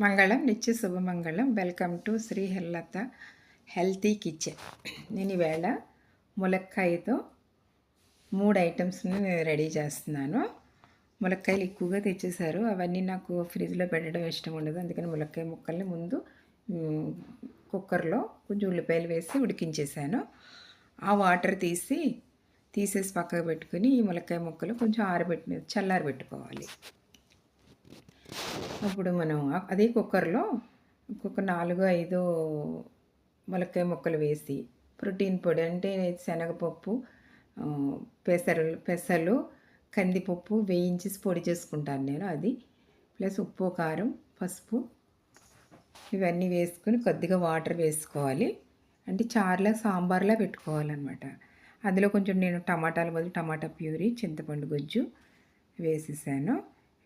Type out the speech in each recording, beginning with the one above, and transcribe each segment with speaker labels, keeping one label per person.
Speaker 1: మంగళం నిత్య శుభమంగళం వెల్కమ్ టు శ్రీ హెల్లత హెల్తీ కిచెన్ నేను ఈవేళ ములక్కాయతో మూడు ఐటమ్స్ని నేను రెడీ చేస్తున్నాను. ములక్కాయలు ఎక్కువగా తెచ్చేసారు అవన్నీ నాకు ఫ్రిడ్జ్లో పెట్టడం ఇష్టం ఉండదు. అందుకని ములక్కాయ ముక్కల్ని ముందు కుక్కర్లో కొంచెం ఉల్లిపాయలు వేసి ఉడికించేసాను ఆ వాటర్ తీసి తీసేసి పక్కకు పెట్టుకుని ఈ ములక్కాయ ముక్కలు కొంచెం ఆరబెట్టి చల్లారబెట్టుకోవాలి. అప్పుడు ఇప్పుడు మనం అదే కుక్కర్లో ఒక నాలుగు ఐదు ములక్కాయ ముక్కలు వేసి ప్రోటీన్ పొడి అంటే శనగపప్పు పెసరు పెసలు కందిపప్పు వేయించి పొడి చేసుకుంటాను నేను అది. ప్లస్ ఉప్పు కారం పసుపు ఇవన్నీ వేసుకొని కొద్దిగా వాటర్ వేసుకోవాలి. అంటే చారులా సాంబార్లా పెట్టుకోవాలన్నమాట. అందులో కొంచెం నేను టమాటాలు బదులు టమాటా ప్యూరీ చింతపండు గుజ్జు వేసేసాను.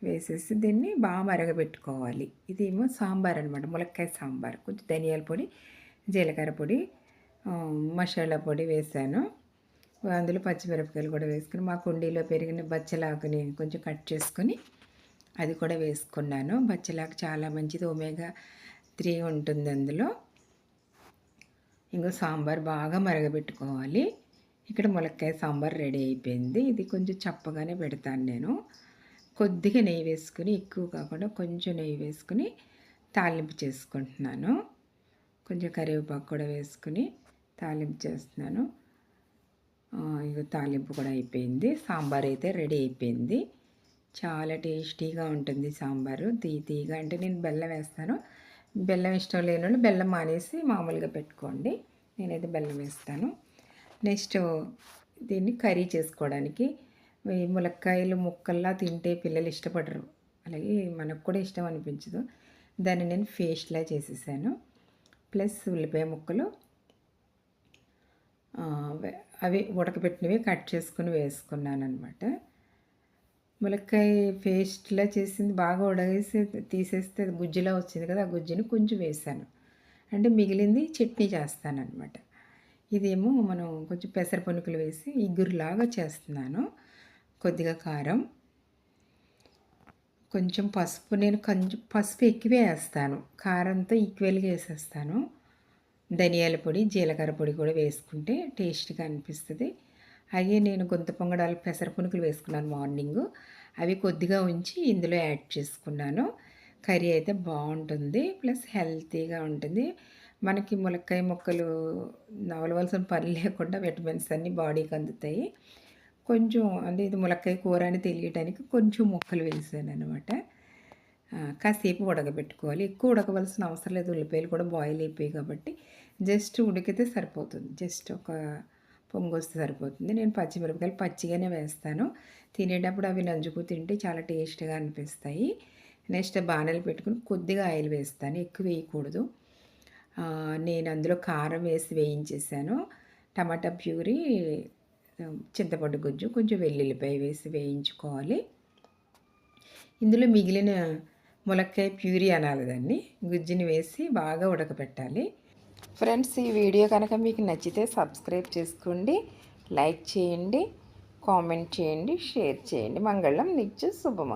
Speaker 1: వేసేసి దీన్ని బాగా మరగబెట్టుకోవాలి. ఇదేమో సాంబార్ అనమాట ములక్కాయ సాంబార్. కొంచెం ధనియాల పొడి జీలకర్ర పొడి మసాలా పొడి వేసాను. అందులో పచ్చిమిరపకాయలు కూడా వేసుకుని మా కుండీలో పెరిగిన బచ్చలాకుని కొంచెం కట్ చేసుకొని అది కూడా వేసుకున్నాను. బచ్చలాకు చాలా మంచిది. ఒమేగా త్రీ ఉంటుంది అందులో. ఇంకో సాంబార్ బాగా మరగబెట్టుకోవాలి. ఇక్కడ ములక్కాయ సాంబార్ రెడీ అయిపోయింది. ఇది కొంచెం చప్పగానే పెడతాను నేను. కొద్దిగా నెయ్యి వేసుకుని ఎక్కువ కాకుండా కొంచెం నెయ్యి వేసుకుని తాలింపు చేసుకుంటున్నాను. కొంచెం కరివేపాకు కూడా వేసుకుని తాలింపు చేస్తున్నాను. ఇక తాలింపు కూడా అయిపోయింది. సాంబార్ అయితే రెడీ అయిపోయింది. చాలా టేస్టీగా ఉంటుంది సాంబారు. తీ తీగా అంటే నేను బెల్లం వేస్తాను. బెల్లం ఇష్టం లేని వాళ్ళు బెల్లం మానేసి మామూలుగా పెట్టుకోండి. నేనైతే బెల్లం వేస్తాను. నెక్స్ట్ దీన్ని కర్రీ చేసుకోవడానికి ములక్కాయలు ముక్కల్లా తింటే పిల్లలు ఇష్టపడరు. అలాగే మనకు కూడా ఇష్టం అనిపించదు. దాన్ని నేను ఫేస్ట్లా చేసేసాను. ప్లస్ ఉల్లిపాయ ముక్కలు అవి ఉడకబెట్టినవి కట్ చేసుకుని వేసుకున్నాను అనమాట ములక్కాయ పేస్ట్లా చేసింది బాగా ఉడగేసి తీసేస్తే అది గుజ్జులా వచ్చింది కదా ఆ గుజ్జుని కొంచెం వేసాను. అంటే మిగిలింది చట్నీ చేస్తానన్నమాట. ఇదేమో మనం కొంచెం పెసర పునుకులు వేసి ఇగురులాగా చేస్తున్నాను. కొద్దిగా కారం. కొంచెం పసుపు నేను కొంచెం పసుపు ఎక్కువే వేస్తాను. కారంతో ఈక్వల్గా వేసేస్తాను. ధనియాల పొడి జీలకర్ర పొడి కూడా వేసుకుంటే టేస్ట్గా అనిపిస్తుంది. అలాగే నేను గొంత పొంగడాలు పెసర పునుకులు వేసుకున్నాను మార్నింగ్. అవి కొద్దిగా ఉంచి ఇందులో యాడ్ చేసుకున్నాను. కర్రీ అయితే బాగుంటుంది. ప్లస్ హెల్తీగా ఉంటుంది. మనకి ములక్కాయ ముక్కలు నవలవలసిన పని లేకుండా విటమిన్స్ అన్నీ బాడీకి అందుతాయి. కొంచెం అంటే ఇది ములక్కాయ కూర అని తెలియటానికి కొంచెం ముక్కలు వేసాను అనమాట కాసేపు ఉడకబెట్టుకోవాలి. ఎక్కువ ఉడకవలసిన అవసరం లేదు. ఉల్లిపాయలు కూడా బాయిల్ అయిపోయాయి కాబట్టి జస్ట్ ఉడికితే సరిపోతుంది. జస్ట్ ఒక పొంగొస్తే సరిపోతుంది. నేను పచ్చిమిరపకాయలు పచ్చిగానే వేస్తాను. తినేటప్పుడు అవి నంజుకు తింటే చాలా టేస్ట్గా అనిపిస్తాయి. నెక్స్ట్ బాణలు పెట్టుకుని కొద్దిగా ఆయిల్ వేస్తాను. ఎక్కువ వేయకూడదు. నేను అందులో కారం వేసి వేయించేసాను. టమాటా ప్యూరీ చింతపండు గుజ్జు కొంచెం వెల్లుల్లిపాయ వేసి వేయించుకోవాలి. ఇందులో మిగిలిన ములక్కాయ ప్యూరీ అనాలి దాన్ని. గుజ్జుని వేసి బాగా ఉడకబెట్టాలి ఫ్రెండ్స్ ఈ వీడియో కనుక మీకు నచ్చితే సబ్స్క్రైబ్ చేసుకోండి లైక్ చేయండి కామెంట్ చేయండి షేర్ చేయండి. మంగళం నిత్య శుభమంగళం.